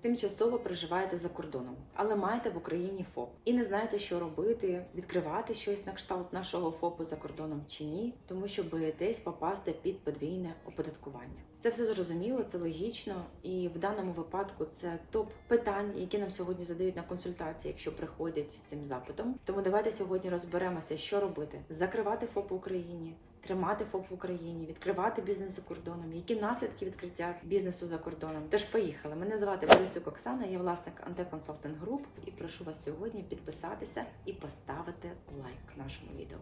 тимчасово проживаєте за кордоном, але маєте в Україні ФОП і не знаєте, що робити, відкривати щось на кшталт нашого ФОПу за кордоном чи ні, тому що боїтесь попасти під подвійне оподаткування. Це все зрозуміло, це логічно, і в даному випадку це топ питань, які нам сьогодні задають на консультації, якщо приходять з цим запитом. Тому давайте сьогодні розберемося, що робити: закривати ФОП в Україні. Тримати ФОП в Україні, відкривати бізнес за кордоном, які наслідки відкриття бізнесу за кордоном. Тож поїхали. Мене звати Борисюк Оксана, я власник Антеконсалтинг Груп і прошу вас сьогодні підписатися і поставити лайк нашому відео.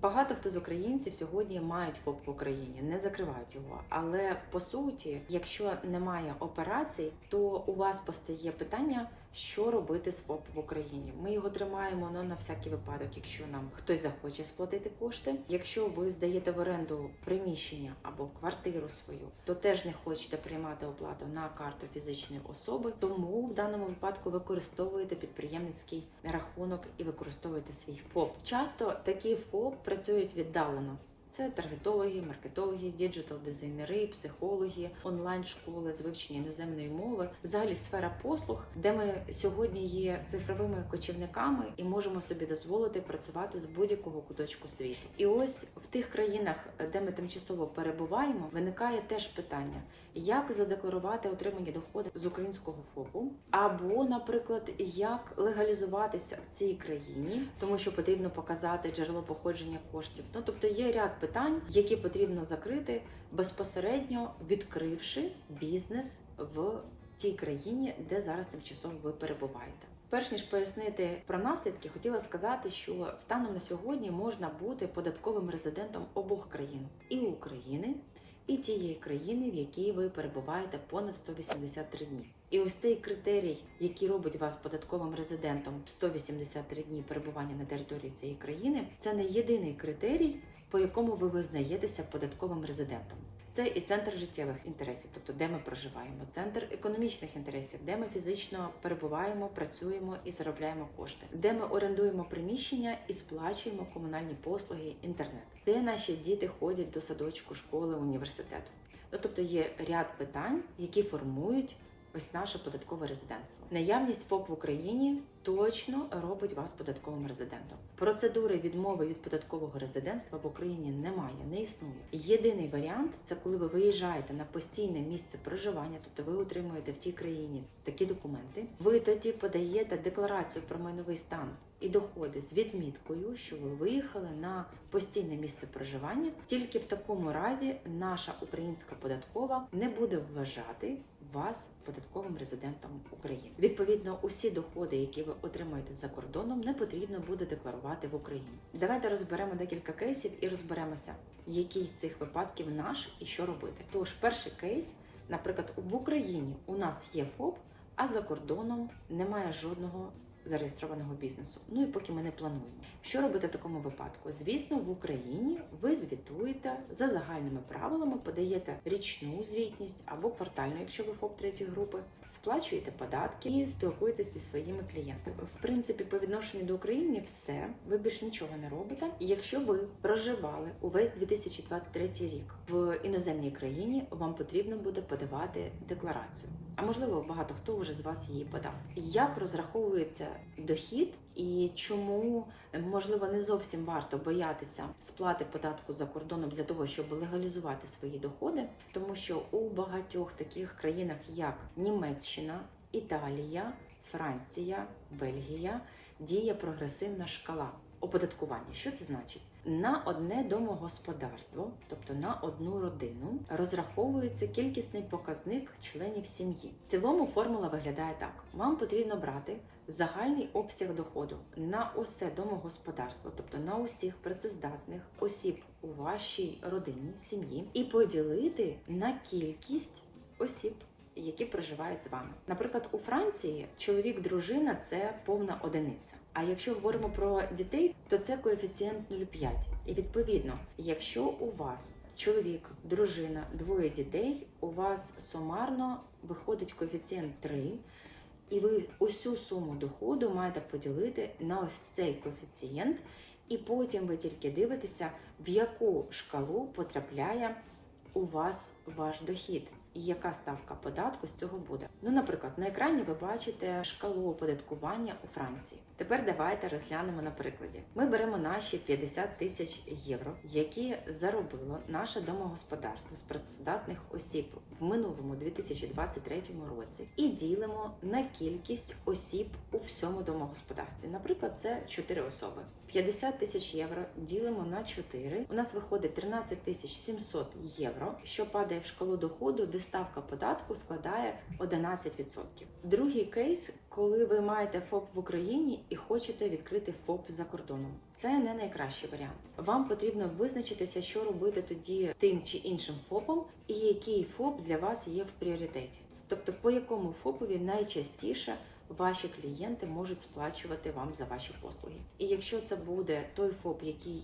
Багато хто з українців сьогодні мають ФОП в Україні, не закривають його. Але по суті, якщо немає операцій, то у вас постає питання, що робити з ФОП в Україні. Ми його тримаємо ну, на всякий випадок, якщо нам хтось захоче сплатити кошти. Якщо ви здаєте в оренду приміщення або квартиру свою, то теж не хочете приймати оплату на карту фізичної особи. Тому в даному випадку використовуєте підприємницький рахунок і використовуєте свій ФОП. Часто такі ФОП працюють віддалено. Це таргетологи, маркетологи, діджитал-дизайнери, психологи, онлайн-школи з вивчення іноземної мови, взагалі сфера послуг, де ми сьогодні є цифровими кочівниками і можемо собі дозволити працювати з будь-якого куточку світу. І ось в тих країнах, де ми тимчасово перебуваємо, виникає теж питання, як задекларувати отримані доходи з українського ФОПу, або, наприклад, як легалізуватися в цій країні, тому що потрібно показати джерело походження коштів. Ну тобто є ряд питань, які потрібно закрити безпосередньо відкривши бізнес в тій країні, де зараз тимчасово ви перебуваєте. Перш ніж пояснити про наслідки, хотіла сказати, що станом на сьогодні можна бути податковим резидентом обох країн і України, і тієї країни, в якій ви перебуваєте понад 183 дні. І ось цей критерій, який робить вас податковим резидентом 183 дні перебування на території цієї країни, це не єдиний критерій, по якому ви визнаєтеся податковим резидентом. Це і центр життєвих інтересів, тобто де ми проживаємо, центр економічних інтересів, де ми фізично перебуваємо, працюємо і заробляємо кошти, де ми орендуємо приміщення і сплачуємо комунальні послуги, інтернет, де наші діти ходять до садочку, школи, університету. Ну, тобто є ряд питань, які формують ось наше податкове резидентство. Наявність ФОП в Україні точно робить вас податковим резидентом. Процедури відмови від податкового резидентства в Україні немає, не існує. Єдиний варіант це коли ви виїжджаєте на постійне місце проживання, тобто ви отримуєте в тій країні такі документи. Ви тоді подаєте декларацію про майновий стан і доходи з відміткою, що ви виїхали на постійне місце проживання. Тільки в такому разі наша українська податкова не буде вважати вас податковим резидентом України. Відповідно, усі доходи, які ви отримуєте за кордоном, не потрібно буде декларувати в Україні. Давайте розберемо декілька кейсів і розберемося, який з цих випадків наш і що робити. Тож, перший кейс, наприклад, в Україні у нас є ФОП, а за кордоном немає жодного зареєстрованого бізнесу. Ну і поки ми не плануємо. Що робити в такому випадку? Звісно, в Україні ви звітуєте за загальними правилами, подаєте річну звітність або квартальну, якщо ви ФОП третьої групи, сплачуєте податки і спілкуєтеся зі своїми клієнтами. В принципі, по відношенню до України все, ви більш нічого не робите. Якщо ви проживали увесь 2023 рік в іноземній країні, вам потрібно буде подавати декларацію. А можливо, багато хто вже з вас її подав. Як розраховується дохід і чому можливо не зовсім варто боятися сплати податку за кордоном для того, щоб легалізувати свої доходи, тому що у багатьох таких країнах, як Німеччина, Італія, Франція, Бельгія, діє прогресивна шкала оподаткування. Що це значить? На одне домогосподарство, тобто на одну родину, розраховується кількісний показник членів сім'ї. В цілому формула виглядає так: вам потрібно брати загальний обсяг доходу на усе домогосподарство, тобто на усіх працездатних осіб у вашій родині, сім'ї, і поділити на кількість осіб. Які проживають з вами, наприклад, у Франції чоловік, дружина це повна одиниця. А якщо говоримо про дітей, то це коефіцієнт 0,5. І відповідно, якщо у вас чоловік, дружина, двоє дітей, у вас сумарно виходить коефіцієнт 3, і ви усю суму доходу маєте поділити на ось цей коефіцієнт І потім ви тільки дивитеся, в яку шкалу потрапляє у вас ваш дохід. Яка ставка податку з цього буде? Ну, наприклад, на екрані ви бачите шкалу оподаткування у Франції. Тепер давайте розглянемо на прикладі. Ми беремо наші 50 тисяч євро, які заробило наше домогосподарство з працездатних осіб в минулому 2023 році, і ділимо на кількість осіб у всьому домогосподарстві. Наприклад, це 4 особи. 50 тисяч євро ділимо на 4. У нас виходить 13 тисяч 700 євро, що падає в шкалу доходу, де ставка податку складає 11%. Другий кейс, коли ви маєте ФОП в Україні і хочете відкрити ФОП за кордоном. Це не найкращий варіант. Вам потрібно визначитися, що робити тоді тим чи іншим ФОПом, і який ФОП для вас є в пріоритеті. Тобто, по якому ФОПові найчастіше ваші клієнти можуть сплачувати вам за ваші послуги. І якщо це буде той ФОП, який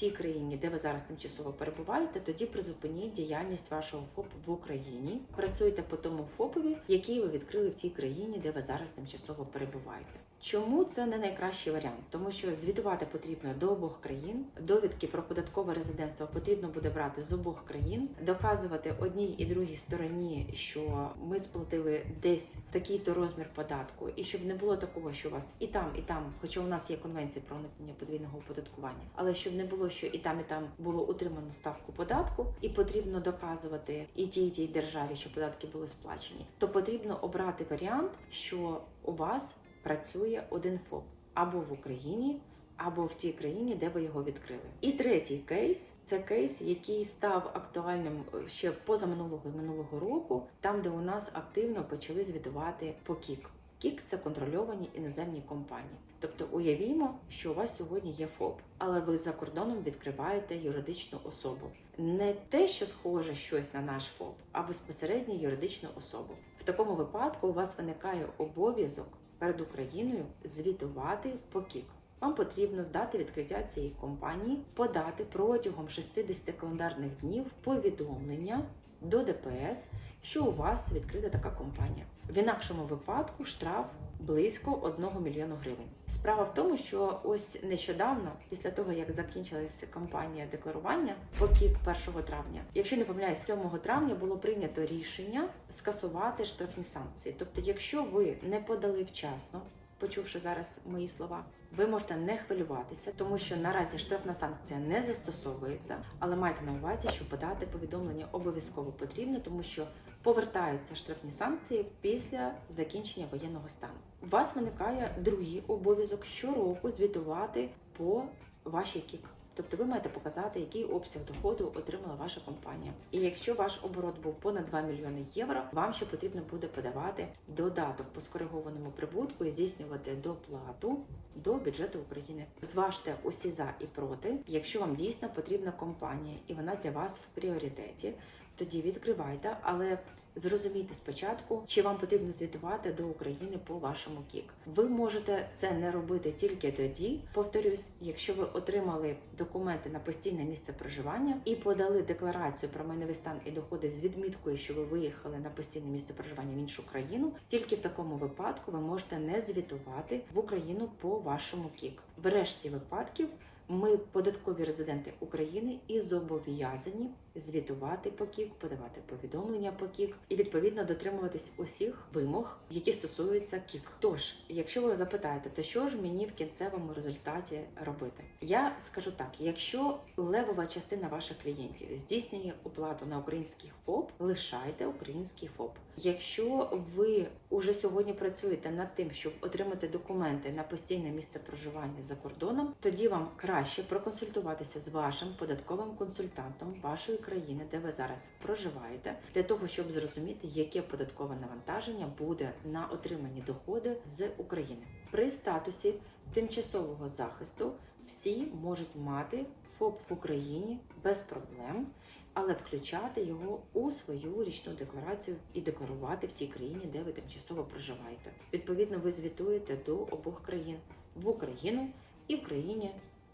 тій країні, де ви зараз тимчасово перебуваєте, тоді призупиніть діяльність вашого ФОП в Україні. Працюйте по тому ФОПові, який ви відкрили в тій країні, де ви зараз тимчасово перебуваєте. Чому це не найкращий варіант? Тому що звітувати потрібно до обох країн. Довідки про податкове резидентство потрібно буде брати з обох країн, доказувати одній і другій стороні, що ми сплатили десь такий-то розмір податку, і щоб не було такого, що у вас і там, і там, хоча у нас є конвенція про уникнення подвійного оподаткування, але щоб не було, що і там, і там було утримано ставку податку, і потрібно доказувати і тій, і тій державі, що податки були сплачені, то потрібно обрати варіант, що у вас працює один ФОП або в Україні, або в тій країні, де ви його відкрили. І третій кейс це кейс, який став актуальним е, ще позаминулого і минулого року, там де у нас активно почали звітувати по КІК. КІК це контрольовані іноземні компанії. Тобто уявімо, що у вас сьогодні є ФОП, але ви за кордоном відкриваєте юридичну особу. Не те, що схоже щось на наш ФОП, а безпосередньо юридичну особу. В такому випадку у вас виникає обов'язок перед Україною звітувати по КІК. Вам потрібно здати відкриття цієї компанії, подати протягом 60 календарних днів повідомлення до ДПС, що у вас відкрита така компанія. В інакшому випадку штраф близько 1 мільйону гривень. Справа в тому, що ось нещодавно, після того як закінчилася кампанія декларування по КІК 1 травня, якщо не помиляюсь, 7 травня було прийнято рішення скасувати штрафні санкції. Тобто, якщо ви не подали вчасно, почувши зараз мої слова, ви можете не хвилюватися, тому що наразі штрафна санкція не застосовується, але майте на увазі, що подати повідомлення обов'язково потрібно, тому що повертаються штрафні санкції після закінчення воєнного стану. У вас виникає другий обов'язок щороку звітувати по вашій кік. Тобто ви маєте показати, який обсяг доходу отримала ваша компанія. І якщо ваш оборот був понад 2 мільйони євро, вам ще потрібно буде подавати додаток по скоригованому прибутку і здійснювати доплату до бюджету України. Зважте усі за і проти. Якщо вам дійсно потрібна компанія і вона для вас в пріоритеті, тоді відкривайте, але зрозумійте спочатку, чи вам потрібно звітувати до України по вашому КІК. Ви можете це не робити тільки тоді, повторюсь, якщо ви отримали документи на постійне місце проживання і подали декларацію про майновий стан і доходи з відміткою, що ви виїхали на постійне місце проживання в іншу країну. Тільки в такому випадку ви можете не звітувати в Україну по вашому КІК. В решті випадків. Ми, податкові резиденти України, і зобов'язані звітувати по КІК, подавати повідомлення по КІК і відповідно дотримуватись усіх вимог, які стосуються КІК. Тож, якщо ви запитаєте, то що ж мені в кінцевому результаті робити? Я скажу так: якщо левова частина ваших клієнтів здійснює оплату на український ФОП, лишайте український ФОП. Якщо ви уже сьогодні працюєте над тим, щоб отримати документи на постійне місце проживання за кордоном, тоді вам краще проконсультуватися з вашим податковим консультантом вашої країни, де ви зараз проживаєте, для того, щоб зрозуміти, яке податкове навантаження буде на отримані доходи з України. При статусі тимчасового захисту всі можуть мати ФОП в Україні без проблем. Але включати його у свою річну декларацію і декларувати в тій країні, де ви тимчасово проживаєте. Відповідно, ви звітуєте до обох країн в Україну і в країні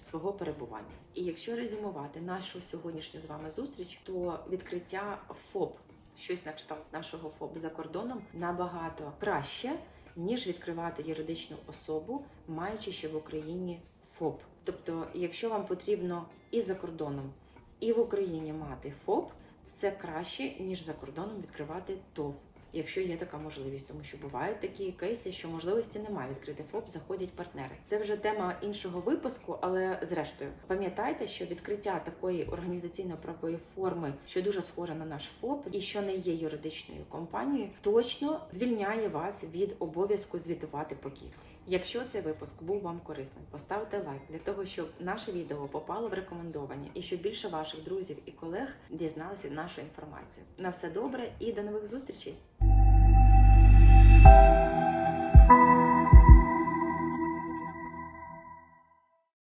свого перебування. І якщо резюмувати нашу сьогоднішню з вами зустріч, то відкриття ФОП, щось на кшталт нашого ФОП за кордоном, набагато краще ніж відкривати юридичну особу, маючи ще в Україні ФОП. Тобто, якщо вам потрібно і за кордоном, і в Україні мати ФОП, це краще ніж за кордоном відкривати ТОВ. Якщо є така можливість, тому що бувають такі кейси, що можливості немає відкрити ФОП, заходять партнери. Це вже тема іншого випуску, але зрештою пам'ятайте, що відкриття такої організаційно-правової форми, що дуже схожа на наш ФОП, і що не є юридичною компанією, точно звільняє вас від обов'язку звітувати по КІФ. Якщо цей випуск був вам корисним, поставте лайк для того, щоб наше відео попало в рекомендовані і щоб більше ваших друзів і колег дізналися нашу інформацію. На все добре і до нових зустрічей! Música